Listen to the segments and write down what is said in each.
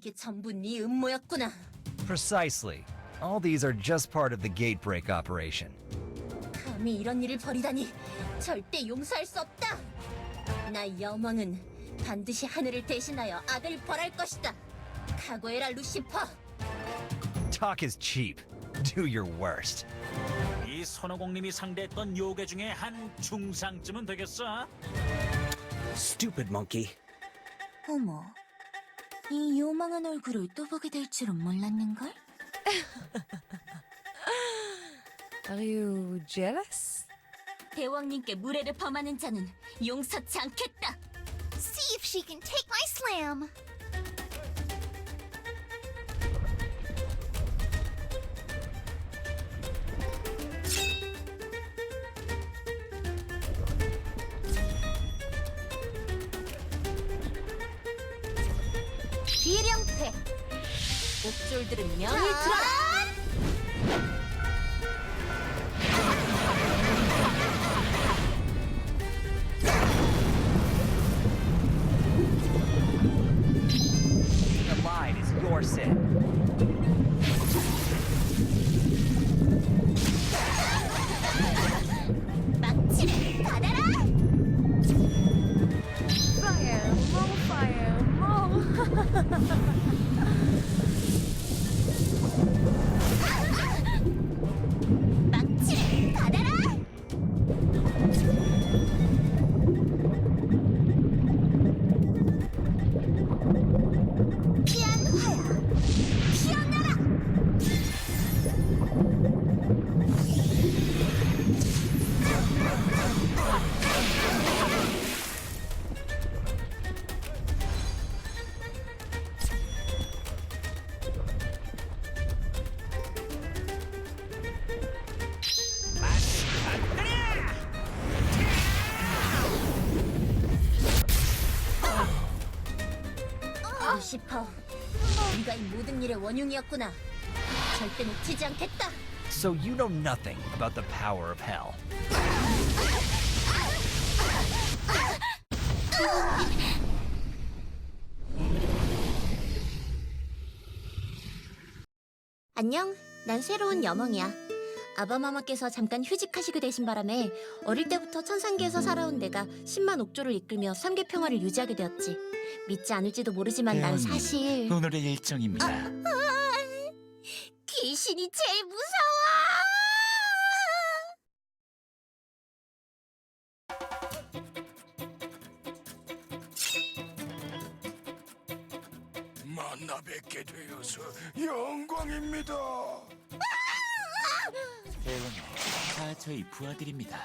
이게 전부 네 음모였구나. Precisely. All these are just part of the gate break operation. 감히 이런 일을 벌이다니 절대 용서할 수 없다. 나 여망은 반드시 하늘을 대신하여 악을 벌할 것이다. 각오해라 루시퍼. Talk is cheap. Do your worst. 이 손오공님이 상대했던 요괴 중에 한 중상쯤은 되겠어? Stupid monkey. 어머, 이 요망한 얼굴을 또 보게 될 줄은 몰랐는걸? Are you jealous? 대왕님께 무례를 범하는 자는 용서치 않겠다. See if she can take my slam. 옥졸들은 명을 들어라. 네가 이 모든 일의 원흉이었구나. 절대 놓치지 않겠다. So you know nothing about the power of hell. 안녕, 난 새로운 여멍이야. 아바마마께서 잠깐 휴직하시게 되신 바람에 어릴 때부터 천상계에서 살아온 내가 10만 옥조를 이끌며 삼계 평화를 유지하게 되었지. 믿지 않을지도 모르지만 난 대원님, 사실 오늘의 일정입니다. 귀신이 제일 무서워. 만나 뵙게 되어서 영광입니다. 대원님, 다 저희 부하들입니다.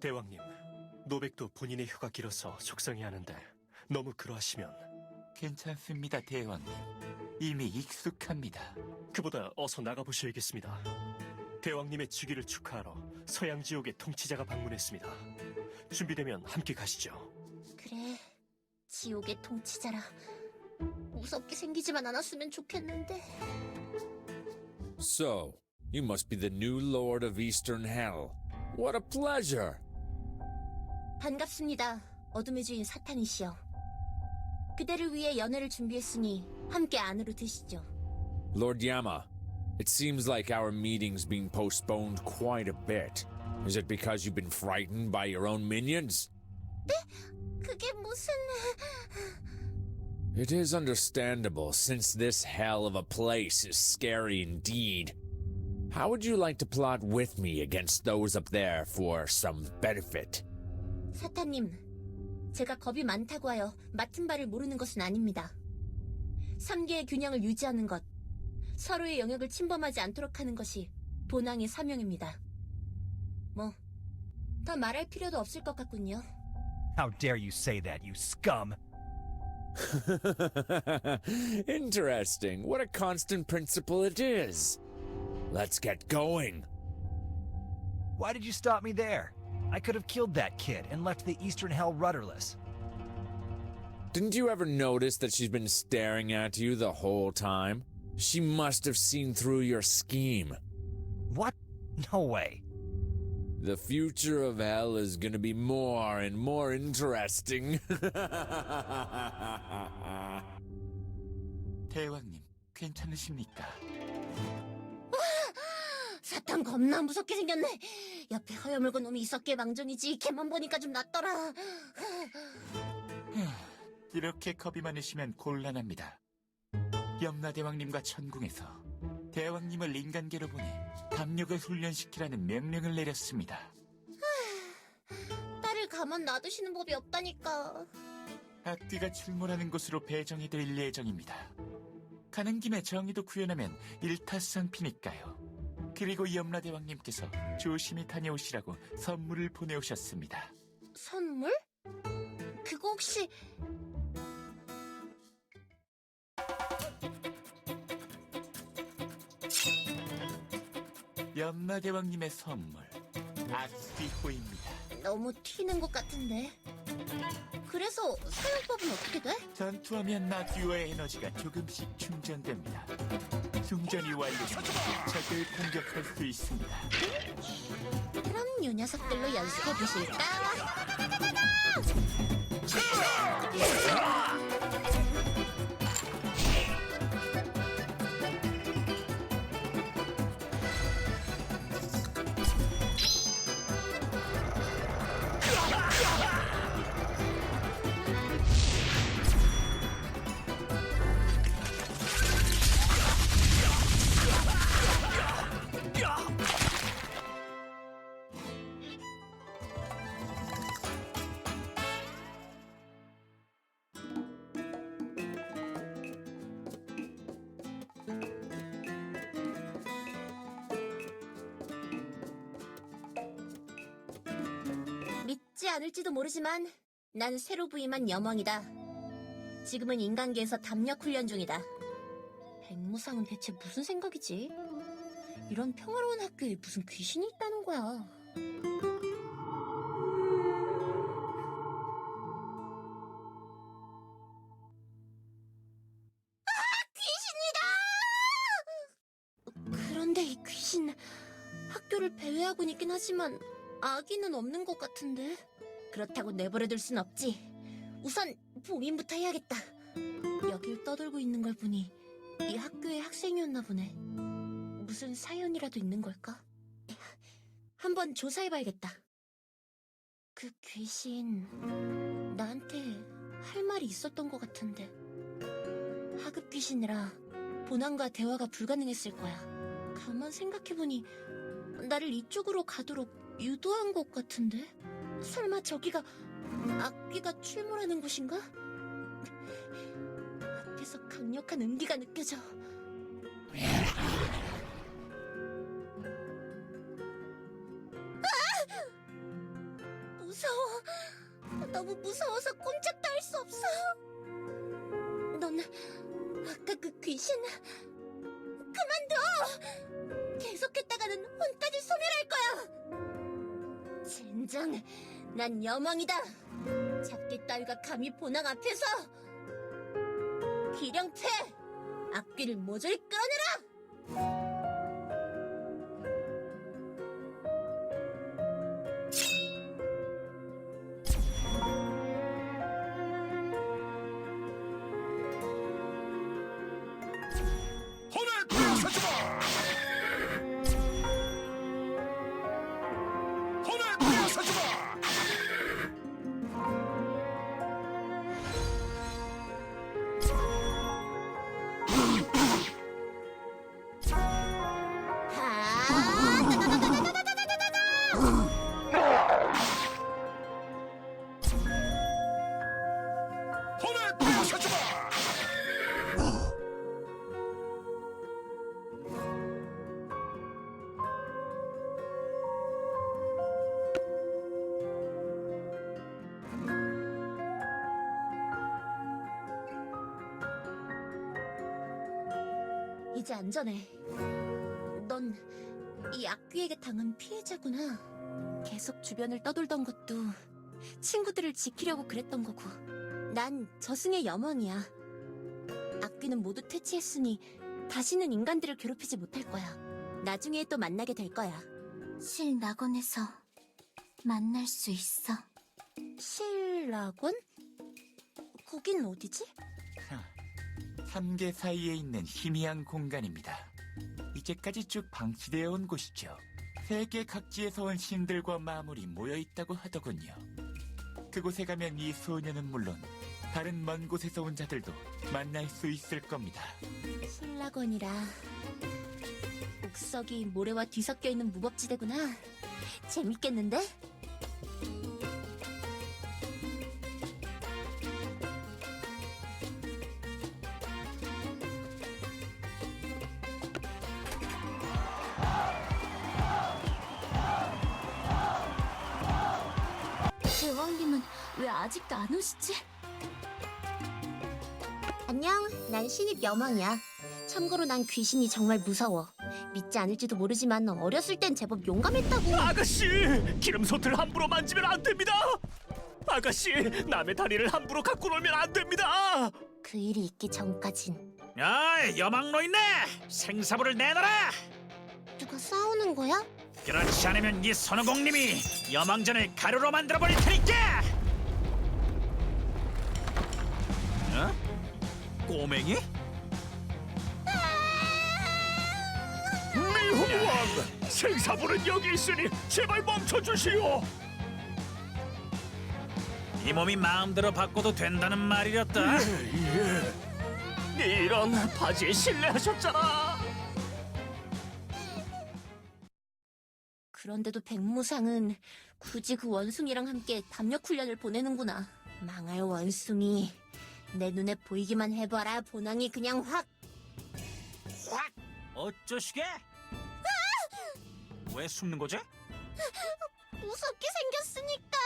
대왕님, 노백도 본인의 혀가 길어서 속상해하는데 너무 그러하시면 괜찮습니다, 대원님. 이미 익숙합니다. 그보다 어서 나가보셔야겠습니다. 대왕님의 주기를 축하하러 서양 지옥의 통치자가 방문했습니다. 준비되면 함께 가시죠. 그래, 지옥의 통치자라. 무섭게 생기지만 않았으면 좋겠는데. So, you must be the new Lord of Eastern Hell. What a pleasure! 반갑습니다. 어둠의 주인 사탄이시여. 그대를 위해 연회를 준비했으니 함께 안으로 드시죠. Lord Yama, it seems like our meeting's being postponed quite a bit. Is it because you've been frightened by your own minions? 그게 무슨... It is understandable, since this hell of a place is scary indeed. How would you like to plot with me against those up there for some benefit? 사탄님, 제가 겁이 많다고 하여 맡은 바를 모르는 것은 아닙니다. 3개의 균형을 유지하는 것, 서로의 영역을 침범하지 않도록 하는 것이 본왕의 사명입니다. 뭐, 더 말할 필요도 없을 것 같군요. How dare you say that, you scum! Interesting. What a constant principle it is. Let's get going. Why did you stop me there? I could have killed that kid and left the Eastern Hell rudderless. Didn't you ever notice that she's been staring at you the whole time? She must have seen through your scheme. What? No way. The future of hell is gonna be more and more interesting. 대왕님, 괜찮으십니까? 사탄 겁나 무섭게 생겼네. 옆에 허여물고 놈이 있었기에 망정이지. 걔만 보니까 좀 낫더라. 이렇게 겁이 많으시면 곤란합니다. 염라대왕님과 천궁에서 대왕님을 인간계로 보내 담력을 훈련시키라는 명령을 내렸습니다. 딸을 가만 놔두시는 법이 없다니까. 악귀가 출몰하는 곳으로 배정이 될 예정입니다. 가는 김에 정의도 구현하면 일타쌍피니까요. 그리고 염라대왕님께서 조심히 다녀오시라고 선물을 보내오셨습니다. 선물? 그거 혹시 염라대왕님의 선물, 악귀호입니다. 너무 튀는 것 같은데. 그래서 사용법은 어떻게 돼? 전투하면 악귀호의 에너지가 조금씩 충전됩니다. 충전이 완료되면 적을 공격할 수 있습니다. 그럼 요 녀석들로 연습해 보실까? 않을지도 모르지만 난 새로 부임한 여멍이다. 지금은 인간계에서 담력 훈련 중이다. 백무상은 대체 무슨 생각이지? 이런 평화로운 학교에 무슨 귀신이 있다는 거야. 그런데 이 귀신 학교를 배회하고 있긴 하지만 아기는 없는 것 같은데. 그렇다고 내버려둘 순 없지. 우선 봉인부터 해야겠다. 여길 떠돌고 있는 걸 보니 이 학교의 학생이었나 보네. 무슨 사연이라도 있는 걸까? 한번 조사해봐야겠다. 그 귀신 나한테 할 말이 있었던 것 같은데. 하급 귀신이라 본왕과 대화가 불가능했을 거야. 가만 생각해보니 나를 이쪽으로 가도록 유도한 것 같은데? 설마 저기가 악귀가 출몰하는 곳인가? 앞에서 강력한 음기가 느껴져. 아! 무서워. 너무 무서워서 꼼짝도 할 수 없어. 넌 아까 그 귀신 그만둬! 계속했다가는 혼까지 소멸할 거야! 젠장, 난 여망이다! 잡기 딸과 감히 본왕 앞에서! 기령패! 악귀를 모조리 끌어내라! 이제 안전해. 넌 이 악귀에게 당한 피해자구나. 계속 주변을 떠돌던 것도 친구들을 지키려고 그랬던 거고. 난 저승의 염원이야. 악귀는 모두 퇴치했으니 다시는 인간들을 괴롭히지 못할 거야. 나중에 또 만나게 될 거야. 실 낙원에서 만날 수 있어. 신라곤? 거긴 어디지? 삼계 사이에 있는 희미한 공간입니다. 이제까지 쭉 방치되어 온 곳이죠. 세계 각지에서 온 신들과 마물이 모여 있다고 하더군요. 그곳에 가면 이 소녀는 물론 다른 먼 곳에서 온 자들도 만날 수 있을 겁니다. 신라곤이라 옥석이 모래와 뒤섞여 있는 무법지대구나. 재밌겠는데? 아직도 안 오시지? 안녕, 난 신입 여망이야. 참고로 난 귀신이 정말 무서워. 믿지 않을지도 모르지만 어렸을 땐 제법 용감했다고. 아가씨! 기름솥을 함부로 만지면 안 됩니다! 아가씨! 남의 다리를 함부로 갖고 놀면 안 됩니다! 그 일이 있기 전까진. 야, 여망 노인네! 생사부를 내놔라! 누가 싸우는 거야? 그렇지 않으면 이 손오공님이 여망전을 가루로 만들어 버릴 테니까! 어? 꼬맹이? 미호왕! 생사부는 여기 있으니 제발 멈춰주시오! 이 몸이 마음대로 바꿔도 된다는 말이었다. 이런 바지에 신뢰하셨잖아! 그런데도 백무상은 굳이 그 원숭이랑 함께 담력 훈련을 보내는구나. 망할 원숭이. 내 눈에 보이기만 해봐라. 보낭이 그냥 확. 어쩌시게? 왜 숨는 거지? 무섭게 생겼으니까.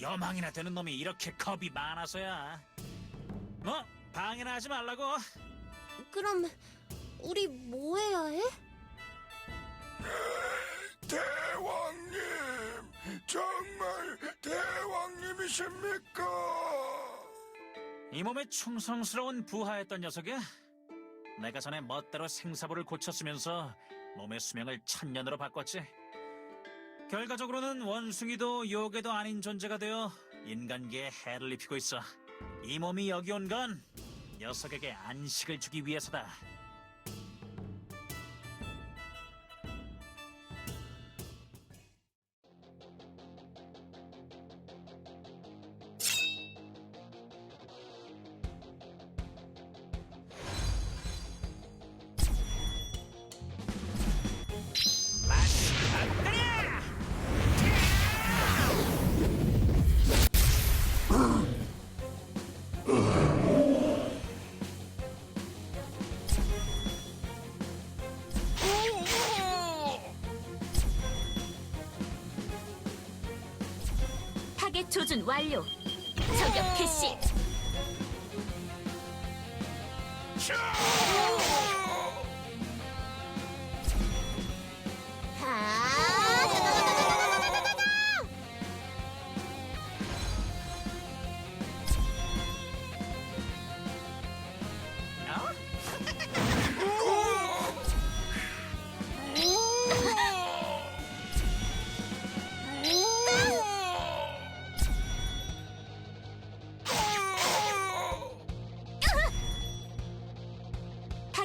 여망이나 되는 놈이 이렇게 겁이 많아서야. 뭐 방해나 하지 말라고. 그럼 우리 뭐 해야 해? 대왕님! 정말 대왕님이십니까? 이 몸에 충성스러운 부하였던 녀석이야. 내가 전에 멋대로 생사부를 고쳤으면서 몸의 수명을 천년으로 바꿨지. 결과적으로는 원숭이도 요괴도 아닌 존재가 되어 인간계에 해를 입히고 있어. 이 몸이 여기 온 건 녀석에게 안식을 주기 위해서다. 타겟 조준 완료. 저격 개시.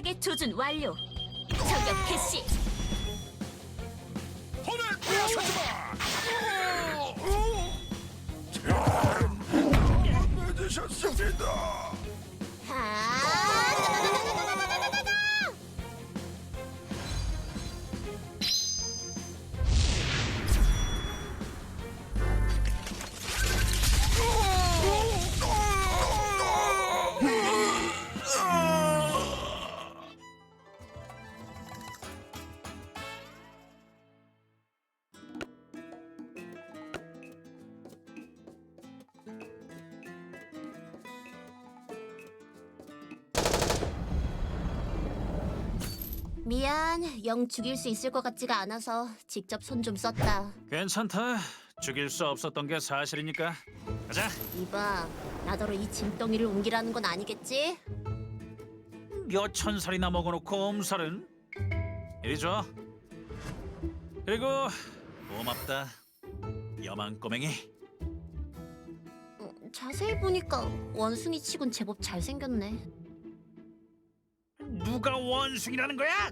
타겟 조준 완료. 저격 개시. 혼을 빼앗아주마! 늦으셨습니다! 미안, 영 죽일 수 있을 것 같지가 않아서 직접 손 좀 썼다. 괜찮다. 죽일 수 없었던 게 사실이니까. 가자. 이봐, 나더러 이 짐덩이를 옮기라는 건 아니겠지? 몇천 살이나 먹어놓고 엄살은 이리 줘. 그리고 고맙다. 여망 꼬맹이. 어, 자세히 보니까 원숭이 치곤 제법 잘생겼네. 누가 원숭이라는 거야?